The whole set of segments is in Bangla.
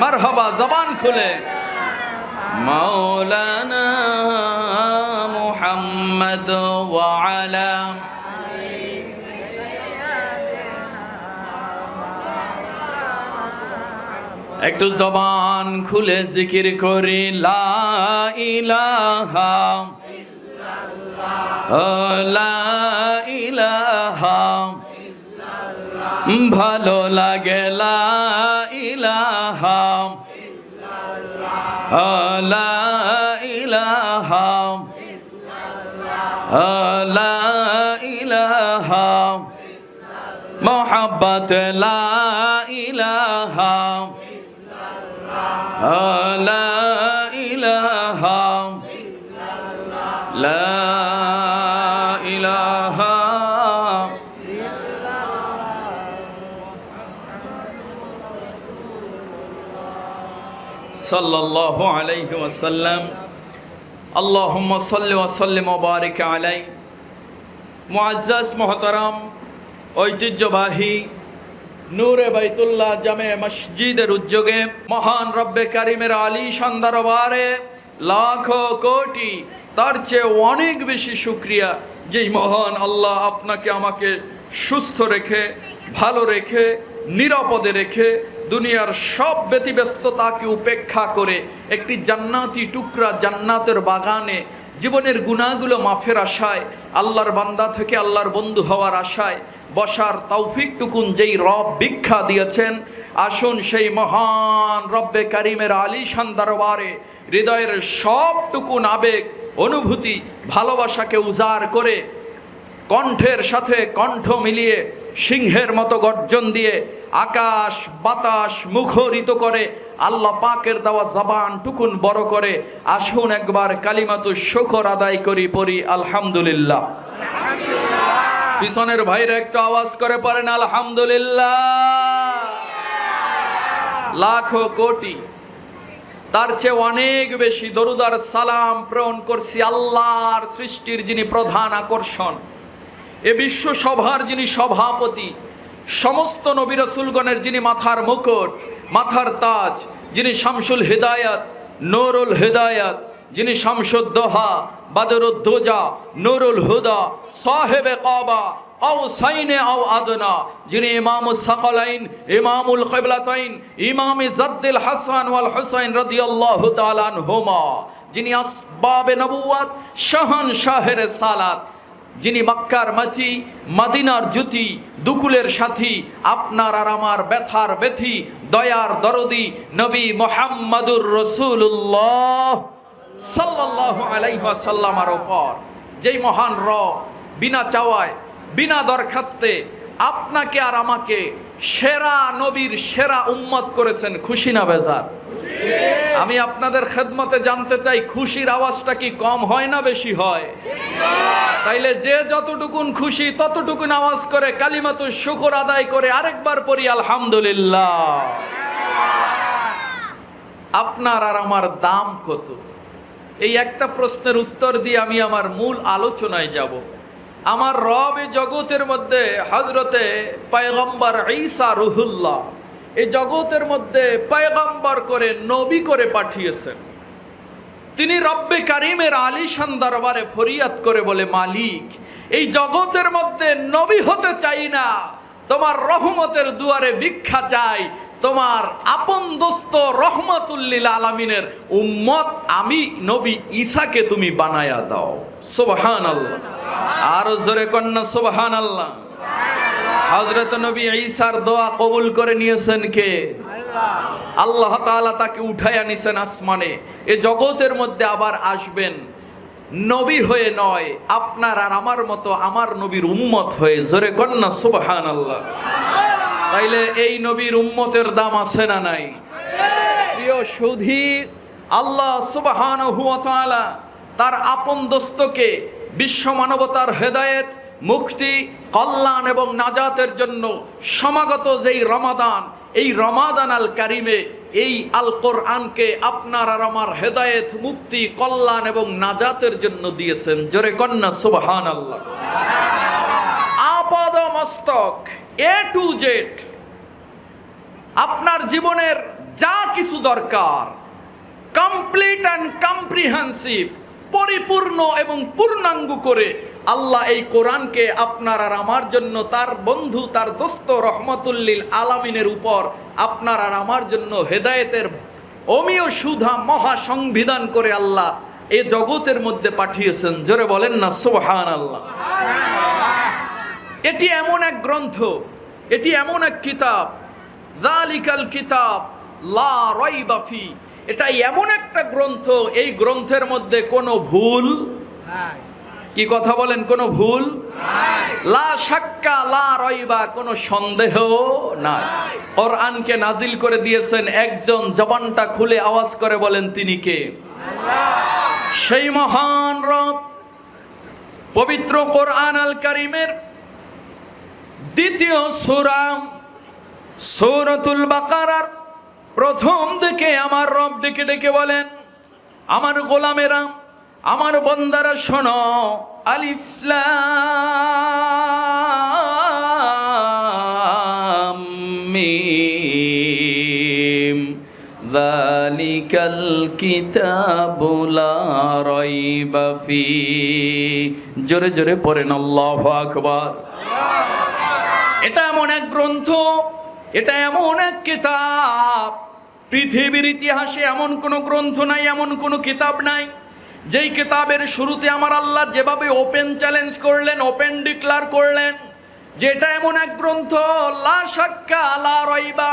মারহাবা, জবান খুলে। মাওলানা মুহাম্মদ ওয়ালা একটু জবান খুলে জিকির করি, লা ইলাহা লা ইলাহা ভালো লাগে লা ইলাহা। লা ইলাহা। লা ইলাহা। মোহাব্বত লা ইলাহা। লা সাল্লাল্লাহু আলাইহি ওয়াসাল্লাম, আল্লাহুম্মা সাল্লি ওয়া সাল্লিম বারিক আলাই মুআজ্জাজ, মুহতারাম, ঐতিহ্যবাহী নূরে বাইতুল্লাহ জামে মসজিদের উদ্যোগে মহান রব্বে কারিমের আলী সন্দারবারে লাখো কোটি তার চেয়ে অনেক বেশি শুক্রিয়া যেই মহান আল্লাহ আপনাকে আমাকে সুস্থ রেখে, ভালো রেখে, নিরাপদে রেখে দুনিয়ার সব ব্যতিব্যস্ততাকে উপেক্ষা করে একটি জান্নাতি টুকরা জান্নাতের বাগানে জীবনের গুণাগুলো মাফের আশায়, আল্লাহর বান্দা থেকে আল্লাহর বন্ধু হওয়ার আশায় বসার তৌফিক টুকুন যেই রব ভিক্ষা দিয়েছেন, আসুন সেই মহান রব্বে কারিমের আলিশান দরবারে হৃদয়ের সবটুকুন আবেগ, অনুভূতি, ভালোবাসাকে উজাড় করে কণ্ঠের সাথে কণ্ঠ মিলিয়ে সিংহের মতো গর্জন দিয়ে আকাশ বাতাস মুখরিত করে, আল্লাহ পাকের দেওয়া জবান টুকুন বড় করে। আসুন একবার কালিমাতু শকর আদায় করি, পড়ি আলহামদুলিল্লাহ। পিছনের ভাইরা একটু আওয়াজ করে পারেন আলহামদুলিল্লাহ। লাখো কোটি। তার চেয়ে অনেক বেশি দরুদার সালাম প্রেরণ করছি আল্লাহর সৃষ্টির যিনি প্রধান আকর্ষণ, এ বিশ্ব সভার যিনি সভাপতি সমস্ত নবী রসুলগণের যিনি মাথার মুকুট, মাথার তাজ, যিনি শামসুল হেদায়াত, নোরুল হেদায়াত, যিনি শামসুদ্দোহা বাদরুদ্দোজা নুরুল হুদা, সাহেবে কাবা, আও সাইনে আও আদনা, যিনি ইমামুল সাকলাইন, ইমামুল কিবলাতাইন ইমামে জাদ্দিল হাসান ওয়াল হুসাইন রাদিয়াল্লাহু তাআলা আনহুমা, যিনি আসবাবে নবুয়াত শাহান শাহের সালাত যিনি মক্কার মাটি মাদিনার জ্যোতি, দুকুলের সাথী, আপনার আর আমার ব্যথার ব্যথি, দয়ার দরদি, নবী মোহাম্মদুর রসুল্লাহ সাল্লাল্লাহু আলাইহি ওয়াসাল্লামার ওপর যেই মহান র বিনা চাওয়ায়, বিনা দরখাস্তে আপনাকে আর আমাকে সেরা নবীর সেরা উম্মত করেছেন, খুশি না বেজার? আমি আপনাদের খেদমতে জানতে চাই, খুশির আওয়াজটা কি কম হয় না বেশি হয়? তাইলে যে যতটুকুন খুশি, ততটুকুন আওয়াজ করে কালিমাতু শুকর আদায় করে আরেকবার পড়ি, আলহামদুলিল্লাহ। আপনার আর আমার দাম কত? এই একটা প্রশ্নের উত্তর দিয়ে আমি আমার মূল আলোচনায় যাব। আমার রব জগতের মধ্যে হজরতে পায়গম্বর ঈসা রুহুল্লাহ এই জগতের মধ্যে পায়গম্বর করে নবী করে পাঠিয়েছেন। তিনি রব্বে কারিমের আলিশান দরবারে ফরিয়াদ করে বলে, মালিক, এই জগতের মধ্যে নবী হতে চাই না। তোমার রহমতের দুয়ারে ভিক্ষা চাই। তোমার আপন দোস্ত রহমতুল্লিল আলমিনের উম্মত আমি নবী ঈসাকে তুমি বানায়া দাও। সোবাহান আল্লাহ আরও জোরে কন্যা সুবহান আল্লাহ হজরত নবী ঈসার দোয়া কবুল করে নিয়েছেন কে? আল্লাহ তাআলা তাকে উঠাইয়া নিছেন আসমানে। এ জগতের মধ্যে আবার আসবেন। নবী হয়ে নয়, আপনার আর আমার মতো আমার নবীর উম্মত হয়ে। জোরে কন্যা সুবহান আল্লাহ তাইলে এই নবীর উম্মতের দাম আছে না নাই? প্রিয় সুধী, আল্লাহ সুবহান তার আপন দোস্তকে বিশ্ব মানবতার হেদায়েত, মুক্তি, কল্যাণ এবং নাজাতের জন্য সমাগত যেই রমাদান, এই রমাদান আল কারিমে, এই আল কোরআনকে আপনার আর আমার হেদায়েত, মুক্তি, কল্যাণ এবং নাজাতের জন্য দিয়েছেন। জোরে কন্যা সুবহান আল্লাহ আপাদ মস্তক, এ টু জেড। আপনার জীবনের যা কিছু দরকার, কমপ্লিট অ্যান্ড কম্প্রিহেন্সিভ পরিপূর্ণ এবং পূর্ণাঙ্গ করে আল্লাহ এই কোরআনকে আপনার আর আমার জন্য তার বন্ধু তার দোস্ত রহমতুল্লিল আলামিনের উপর আপনার আর আমার জন্য হেদায়েতের অমীয় সুধা মহা সংবিধান করে আল্লাহ এ জগতের মধ্যে পাঠিয়েছেন। জোরে বলেন না সোহান আল্লাহ এটি এমন এক গ্রন্থ এটি এমন এক কিতাব দালিকাল কিতাব লা রয়বাফি এটা এমন একটা গ্রন্থ এই গ্রন্থের মধ্যে কোনো ভুল? কি কথা বলেন কোনো ভুল? লা সাক্কা লা রইবা কোনো সন্দেহ? নাই। কোরআনকে নাজিল করে দিয়েছেন একজন জবানটা খুলে আওয়াজ করে বলেন তিনি কে? সেই মহান রব পবিত্র কোরআন আল কারিমের দ্বিতীয় সূরা সৌরতুল বাকারার প্রথম দিকে আমার রব ডেকে ডেকে বলেন, আমার গোলামেরা, আমার বন্দারা শোনো, আলিফ লাম মিম, যালিকাল কিতাবু লা রাইবা জোরে জোরে পড়েন, আল্লাহু আকবার। এটা এমন এক গ্রন্থ, এটা এমন এক কিতাব পৃথিবীর ইতিহাসে এমন কোনো গ্রন্থ নাই, এমন কোনো কিতাব নাই, যেই কিতাবের শুরুতে আমার আল্লাহ যেভাবে ওপেন চ্যালেঞ্জ করলেন ওপেন ডিক্লার করলেন, যেটা এমন এক গ্রন্থ, লা সাক্কা লা রইবা,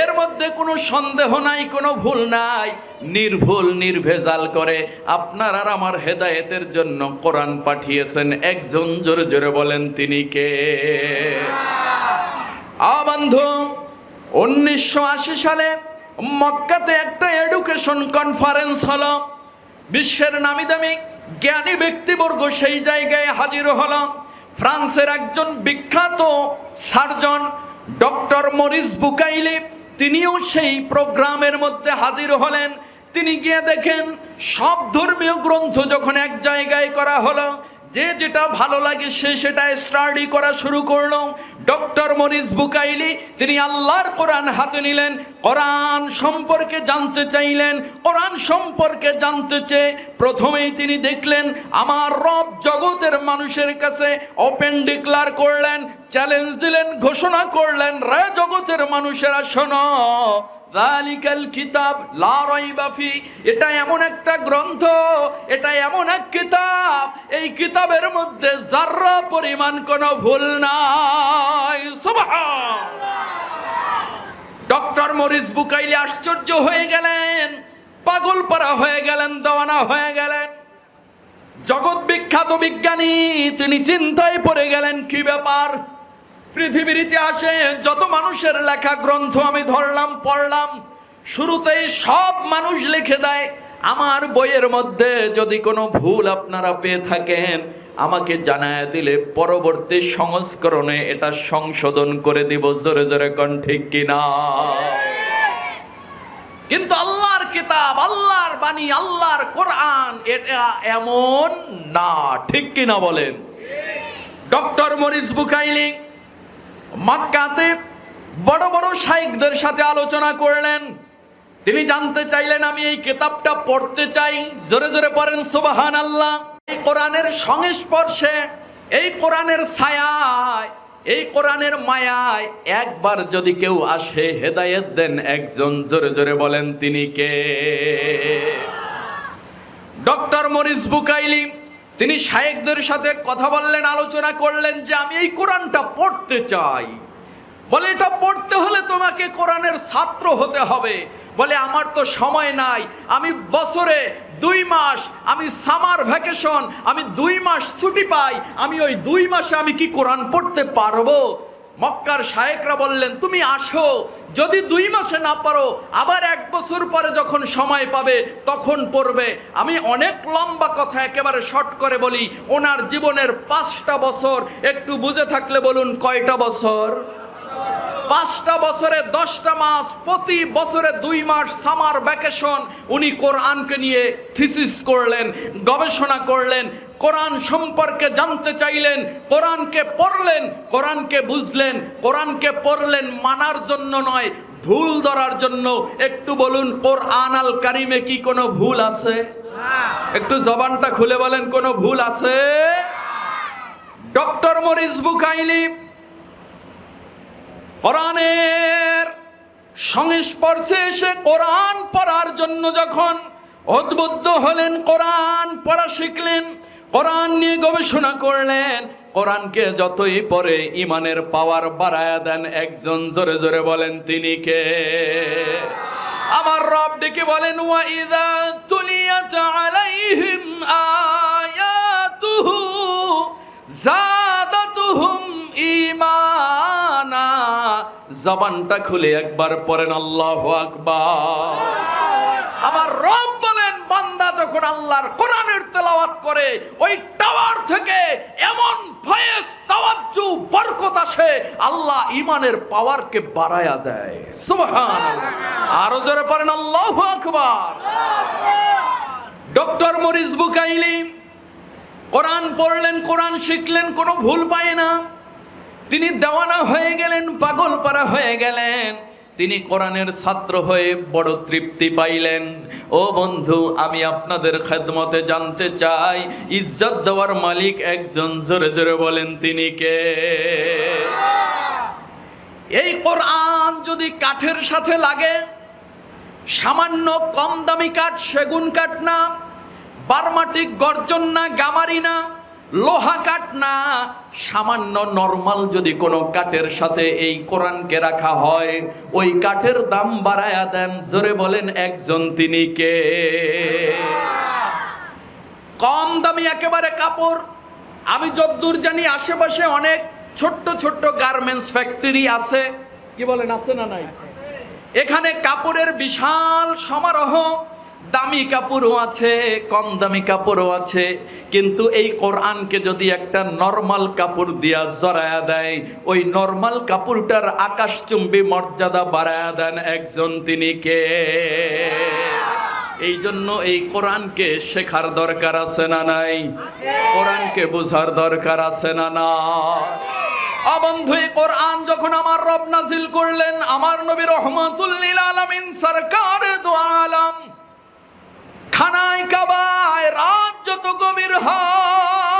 এর মধ্যে কোনো সন্দেহ নাই, কোনো ভুল নাই, নির্ভুল, নির্ভেজাল করে আপনার আর আমার হেদায়েতের জন্য কোরআন পাঠিয়েছেন, একজন জোরে জোরে বলেন, তিনি কে? বন্ধু, উনিশশো আশি সালে মক্কাতে একটা এডুকেশন কনফারেন্স হলো। বিশ্বের নামি দামি জ্ঞানী ব্যক্তিবর্গ সেই জায়গায় হাজির হলো। ফ্রান্সের একজন বিখ্যাত সার্জন, ডক্টর মরিস বুকাইলি, তিনিও সেই প্রোগ্রামের মধ্যে হাজির হলেন। তিনি গিয়ে দেখেন, সব ধর্মীয় গ্রন্থ যখন এক জায়গায় করা হলো যে যেটা ভালো লাগে সে সেটা স্টাডি করা শুরু করল। ডক্টর মরিস বুকাইলি, তিনি আল্লাহর কোরআন হাতে নিলেন, কোরআন সম্পর্কে জানতে চাইলেন, কোরআন সম্পর্কে জানতে চেয়ে প্রথমেই তিনি দেখলেন, আমার রব জগতের মানুষের কাছে ওপেন ডিক্লার করলেন চ্যালেঞ্জ দিলেন, ঘোষণা করলেন রে জগতের মানুষেরা শোনো। দালিকাল কিতাব, লা রাইবা ফি। এটা এমন একটা গ্রন্থ, এটা এমন এক কিতাব। এই কিতাবের মধ্যে যার্রা পরিমাণ কোনো ভুল নাই। ডক্টর মরিস বুকাইলি আশ্চর্য হয়ে গেলেন, পাগল পারা হয়ে গেলেন, দেওয়ানা হয়ে গেলেন। জগৎ বিখ্যাত বিজ্ঞানী, তিনি চিন্তায় পড়ে গেলেন, কি ব্যাপার? পৃথিবীর ইতিহাসে যত মানুষের লেখা গ্রন্থ আমি ধরলাম, পড়লাম, শুরুতেই সব মানুষ লিখে দেয়, আমার বইয়ের মধ্যে যদি কোনো ভুল আপনারা পেয়ে থাকেন, আমাকে জানায় দিলে পরবর্তী সংস্করণে এটা সংশোধন করে দিব, জোরে জোরে কোন ঠিক কিনা? কিন্তু আল্লাহর কিতাব, আল্লাহর বাণী, আল্লাহর কোরআন, এটা এমন না, ঠিক কিনা বলেন? ডক্টর মরিস বুকাইলিং মক্কাতে বড় বড় শাইকদের সাথে আলোচনা করলেন। তিনি জানতে চাইলেন, আমি এই কিতাবটা পড়তে চাই। জোরে জোরে পড়েন সুবাহান আল্লাহ এই কোরআনের সংস্পর্শে, এই কোরআনের ছায়ায়, এই কোরআনের মায়ায় একবার যদি কেউ আসে হেদায়েত দেন, একজন জোরে জোরে বলেন, তিনি কে? ডক্টর মরিস বুকাইলি তিনি শায়েকদের সাথে কথা বললেন, আলোচনা করলেন যে আমি এই কোরআনটা পড়তে চাই। বলে, এটা পড়তে হলে তোমাকে কোরআনের ছাত্র হতে হবে। বলে, আমার তো সময় নাই। আমি বছরে দুই মাস, আমি সামার ভ্যাকেশন, আমি দুই মাস ছুটি পাই। আমি ওই দুই মাসে আমি কি কোরআন পড়তে পারব? মক্কার শায়েকরা বললেন, তুমি আসো, যদি দুই মাসে না পারো, আবার এক বছর পরে যখন সময় পাবে, তখন পড়বে। আমি অনেক লম্বা কথা একেবারে শর্ট করে বলি, ওনার জীবনের পাঁচটা বছর, একটু বুঝে থাকলে বলুন, কয়টা বছর? পাঁচটা বছরে, দশটা মাস, প্রতি বছরে দুই মাস সামার ভ্যাকেশন উনি কোরআনকে নিয়ে থিসিস করলেন, গবেষণা করলেন, কোরআন সম্পর্কে জানতে চাইলেন, কোরআনকে পড়লেন, কোরআনকে বুঝলেন, কোরআনকে পড়লেন মানার জন্য নয়, ভুল ধরার জন্য। একটু বলুন, কোরআন আল কারিমে কি কোনো ভুল আছে? একটু জবানটা খুলে বলেন, কোনো ভুল আছে? ডক্টর মরিস বুকাইলি কোরআনের সংস্পর্শে এসে কোরআন পড়ার জন্য যখন উদ্বুদ্ধ হলেন, কোরআন পড়া শিখলেন, কোরআন নিয়ে গবেষণা করলেন, কোরআনকে যতই পরে ইমানের পাওয়ার বাড়ায়া দেন, একজন জোরে জোরে বলেন, তিনি কে? আমার রব ডেকে বলেন, ওয়া ইদা তুলিয়াত আলাইহিম আয়াতুহু জবানটা খুলে একবার পড়েন, আল্লাহু আকবার। আমার রব বলেন, বান্দা যখন আল্লাহর কোরআনের তেলাওয়াত করে, ওই টাওয়ার থেকে এমন ভয়েস, তাওয়াজ্জু, বরকত আসে, আল্লাহ ইমানের পাওয়ারকে বাড়ায়া দেয়। সুবহানাল্লাহ। আরও জোরে পড়েন, আল্লাহু আকবার। ডক্টর মরিস বুকাইলি, কোরআন পড়লেন, কোরআন শিখলেন, কোনো ভুল পায় না। তিনি দেওয়ানা হয়ে গেলেন পাগল পারা হয়ে গেলেন। তিনি কোরআনের ছাত্র হয়ে বড় তৃপ্তি পাইলেন। ও বন্ধু, আমি আপনাদের খেদমতে জানতে চাই, ইজ্জত দেওয়ার মালিক একজন জোরে জোরে বলেন, তিনি কে? এই কোরআন যদি কাঠের সাথে লাগে, সামান্য কম দামি কাঠ, সেগুন কাঠ না বারমাটিক গর্জন না, গামারি না লোহা কাঠ না, সামান্য নর্মাল যদি কোনো কাঠের সাথে এই কোরআনকে রাখা হয়, ওই কাঠের দাম বাড়ায়া দেন, জোরে বলেন একজন তিনি কে? কম দামি একেবারে কাপড়। আমি যদ্দূর জানি আশেপাশে অনেক ছোট্ট ছোট্ট গার্মেন্টস ফ্যাক্টরি আছে। কি বলেন, আছে না নাই? এখানে কাপড়ের বিশাল সমারোহ। দামি কাপড়ও আছে, কম দামি কাপড়ও আছে, কিন্তু এই কোরআনকে যদি একটা নর্মাল কাপড় দিয়া জড়ায়া দেয়, ওই নর্মাল কাপড়টার আকাশচুম্বী মর্যাদা বাড়ায়া দেন একজন তিনি কে? এই জন্য এই কোরআনকে শেখার দরকার আছে না নাই? কোরআনকে বোঝার দরকার আছে না না? অবন্ধু এই কোরআন যখন আমার রব নাজিল করলেন, আমার নবী রহমাতুল্লিল আলামিন সরকার দো আলম। খানায় কাবায়, রাত যত গভীর হয়।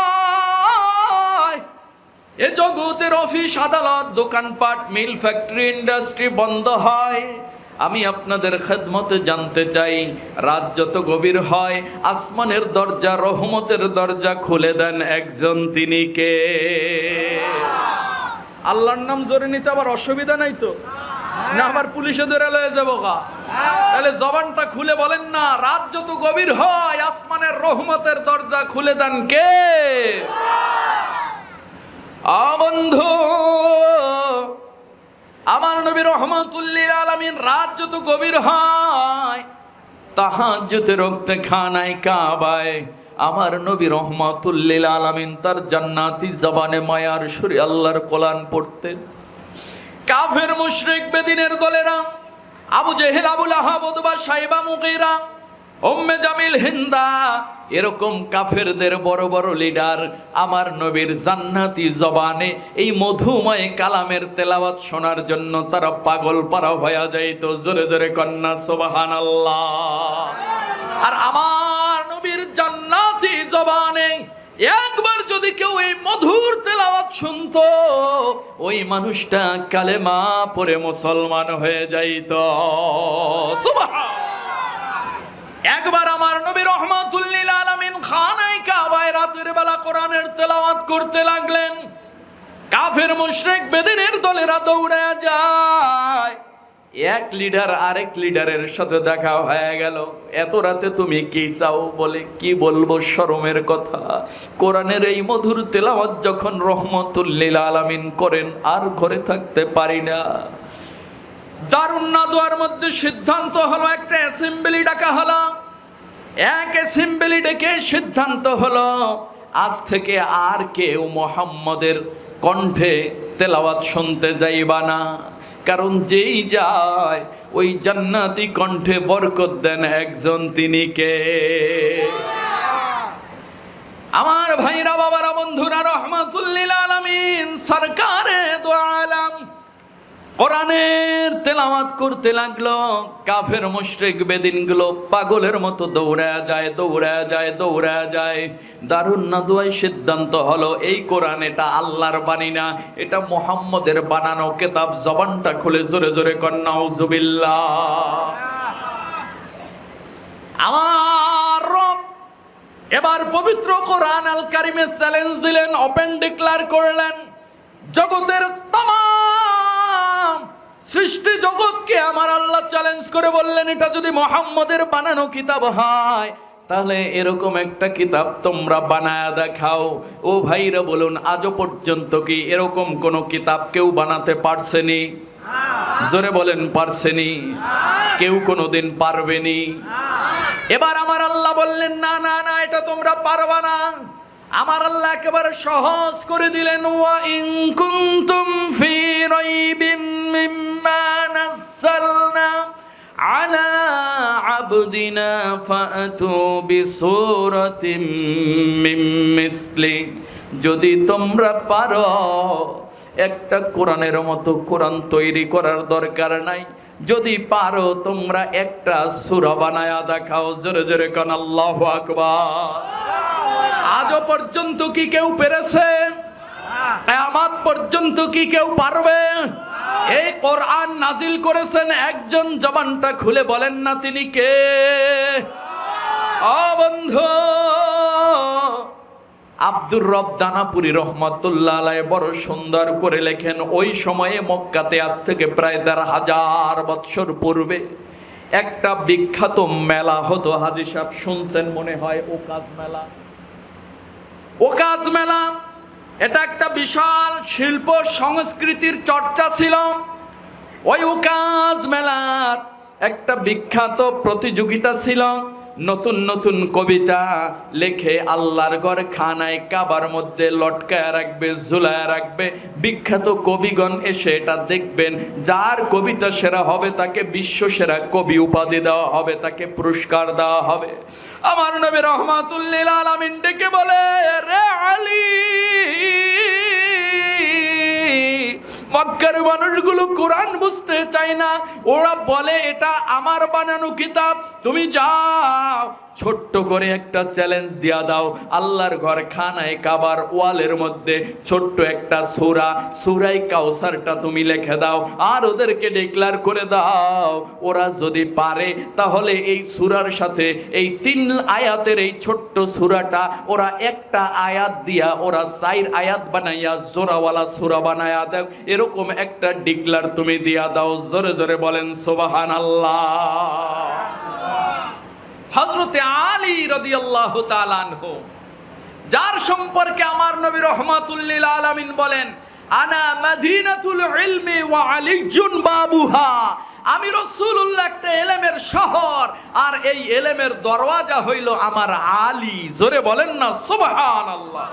এ জগতের অফিস, আদালত, দোকানপাট, মিল ফ্যাক্টরি, ইন্ডাস্ট্রি বন্ধ হয়। আমি আপনাদের খেদমতে জানতে চাই, রাত যত গভীর হয়, আসমানের দরজা, রহমতের দরজা খুলে দেন একজন তিনি কে? আল্লাহর নাম জোরে নিতে আবার অসুবিধা নাই তো? না আবার পুলিশে ধরে লয়ে যাব গা। তাহলে জবানটা খুলে বলেন না, রাত যত গভীর হয়, আসমানের রহমতের দরজা খুলে দেন কে? বন্ধু, আমার নবী রহমতুল্লিল আলমিন রাত যত গভীর হয় তাহাজ্জুতে রক্তে খানায় কাবায়। আমার নবী রহমতুল্লিল আলমিন তার জান্নাতি জবানে মায়ার সুরে আল্লাহর কোলান পড়তেন। কাফের মুশরিক বেদিনের দলেরা, আবু জেহেল, আবুল আহাবুদবা সাইবা মুকিরা ওম্মে জামিল হিন্দা, এরকম কাফেরদের বড় বড় লিডার আমার নবীর জান্নাতি জবানে এই মধুময় কালামের তেলাওয়াত শোনার জন্য তারা পাগল পারা হয়ে যাইত। জোরে জোরে কন্যা সোবাহান আর আমার নবীর জান্নাতি জবানে একবার যদি কেউ এই মধুর তেলাওয়াত শুনতো, ওই মানুষটা কালেমা পরে মুসলমান হয়ে যাইত। একবার আমার নবী রহমাতুল্লিল আলামিন খানায় কাবায় রাতের বেলা কোরআনের তেলাওয়াত করতে লাগলেন। কাফের মুশরিক বেদিনের দলেরা দৌড়ে যায়। এক লিডার আরেক লিডারের সাথে দেখা হয়ে গেল। এত রাতে তুমি কি চাও বলে কি বলব শরমের কথা? কোরআনের এই মধুর তেলাওয়াত যখন রহমতুল্লিল আলামিন করেন, আর ঘরে থাকতে পারি না। দারুণ নাদুয়ার মধ্যে সিদ্ধান্ত হলো, একটা অ্যাসেম্বলি ডাকা হলো। এক অ্যাসেম্বলি ডেকে সিদ্ধান্ত হলো, আজ থেকে আর কেউ মোহাম্মদের কণ্ঠে তেলাওয়াত শুনতে যাইবা না। কারণ যেই যায়, ওই জান্নাতি কণ্ঠে বরকত দেন একজন তিনি কে? আমার ভাইরা, বাবারা, বন্ধুরা, রহমাতুল্লিল আলামিন, সরকারে দোয়ালাম কোরআনের তেলাওয়াত করতে লাগল, কাফের মুশরিক বেদিনগুলো পাগলের মতো দৌড়া যায় দৌড়া যায় দৌড়া যায়। দারুণ নাদুয়াই সিদ্ধান্ত হলো, এই কোরআন এটা আল্লাহর বাণী না, এটা মোহাম্মদের বানানো কেতাব, জবানটা খুলে জোরে জোরে কন্যাউজুবিল্লাহ আমার রব এবার পবিত্র কোরআন আল কারিমে চ্যালেঞ্জ দিলেন ওপেন ডিক্লার করলেন, জগতের তাম সৃষ্টি জগৎকে আমার আল্লাহ চ্যালেঞ্জ করে বললেন, এটা যদি মোহাম্মদের বানানো কিতাব হয়, তাহলে এরকম একটা কিতাব তোমরা বানায়া দেখাও। ও ভাইরা বলুন, আজও পর্যন্ত কি এরকম কোন কিতাব কেউ বানাতে পারছেনি জোরে বলেন পারছেনি কেউ কোনোদিন পারবেনি এবার আমার আল্লাহ বললেন, না না না, এটা তোমরা পারবা না। আমার আল্লাহ একেবারে সহজ করে দিলেন, ওয়া ইন কুনতুম ফি রাইবিম মিম্মা নাযালনা আলা আবদিনা ফাতু যদি তোমরা পারো, একটা কোরআনের মতো কোরআন তৈরি করার দরকার নাই। যদি পারো, তোমরা একটা সূরা বানায়া দেখাও। জোরে জোরে কান, আল্লাহু আকবার। আজও পর্যন্ত কি কেউ পেরেছে? কিয়ামত পর্যন্ত কি কেউ পারবে? এই কোরআন নাজিল করেছেন একজন জবানটা খুলে বলেন না তিনি কে? ও বন্ধু, আব্দুর রব দানাপুরি রহমতুল্লাহ বড় সুন্দর করে লেখেন, ওই সময়ে মক্কাতে আজ থেকে প্রায় দেড় হাজার বৎসর পূর্বে একটা বিখ্যাত মেলা হতো, হাজি সাহেব শুনছেন মনে হয়, ওকাজ মেলা। ওকাজ মেলা এটা একটা বিশাল শিল্প সংস্কৃতির চর্চা ছিল। ওই উকাজ মেলার একটা বিখ্যাত প্রতিযোগিতা ছিল। নতুন নতুন কবিতা লেখে আল্লাহর ঘর খানায় কাবার মধ্যে লটকায় রাখবে, ঝুলায় রাখবে। বিখ্যাত কবিগণ এসে এটা দেখবেন। যার কবিতা সেরা হবে তাকে বিশ্ব সেরা কবি উপাধি দেওয়া হবে, তাকে পুরস্কার দেওয়া হবে। আমার নবী রহমাতুল্লিল আলামিন ডেকে বলে, রে আলী, মক্কার মানুষগুলো কোরআন বুঝতে চায় না। ওরা বলে এটা আমার বানানো কিতাব, তুমি যাও, ছোট্ট করে একটা চ্যালেঞ্জ দিয়া দাও। আল্লাহর ঘর খানায় কাবার ওয়ালের মধ্যে ছোট্ট একটা সুরা সুরাই কাউসারটা তুমি লিখে দাও আর ওদেরকে ডিক্লার করে দাও। ওরা যদি পারে, তাহলে এই সুরার সাথে এই তিন আয়াতের এই ছোট্ট সুরাটা ওরা একটা আয়াত দিয়া, ওরা চাইর আয়াত বানাইয়া জোরাওয়ালা সুরা বানায়া দাও। এরকম একটা ডিক্লার তুমি দিয়া দাও। জোরে জোরে বলেন সোবাহান আল্লাহ হজরতে আলী রদিয়াল্লাহু তাআলাহু যার সম্পর্কে আমার নবী রহমাতুল্লিল আলামিন বলেন, আনা মাদিনাতুল ইলমি ওয়া আলিজুন বাবুহা। আমি রসুল্লাহ একটা এলেমের শহর, আর এই এলেমের দরওয়াজা হইল আমার আলী। জোরে বলেন না সুবহান আল্লাহ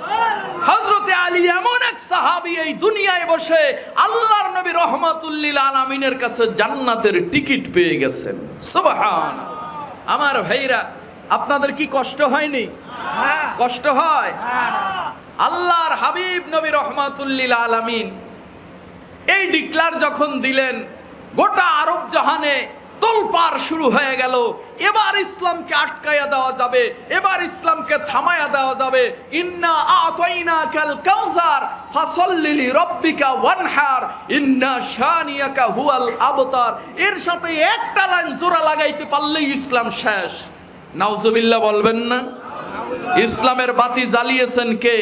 হজরতে আলী এমন এক সাহাবি এই দুনিয়ায় বসে আল্লাহর নবী রহমাতুল্লিল আলামিনের কাছে জান্নাতের টিকিট পেয়ে গেছেন। সুবহান আমার ভাইরা, আপনাদের কি কষ্ট হয়নি? কষ্ট হয়? আল্লাহর হাবিব নবী রহমাতুল্লিল আলামিন এই ডিক্লার যখন দিলেন গোটা আরব জাহানে তোলপার শুরু হয়ে গেল। এবার ইসলামকে আটকায়া দেওয়া যাবে, এবার ইসলামকে থামায়া দেওয়া যাবে। ইন্না আতাইনা কাল কাউসার ফাসাল্লিলি রব্বিকা ওয়ানহার, ইন্না শানিয়াকা হুয়াল আবতার। এর সাথে একটা লাইন জোড়া লাগাইতে পারলেই ইসলাম শেষ। নাউজুবিল্লাহ বলবেন না? ইসলামের বাতি জ্বালিয়েছেন কে?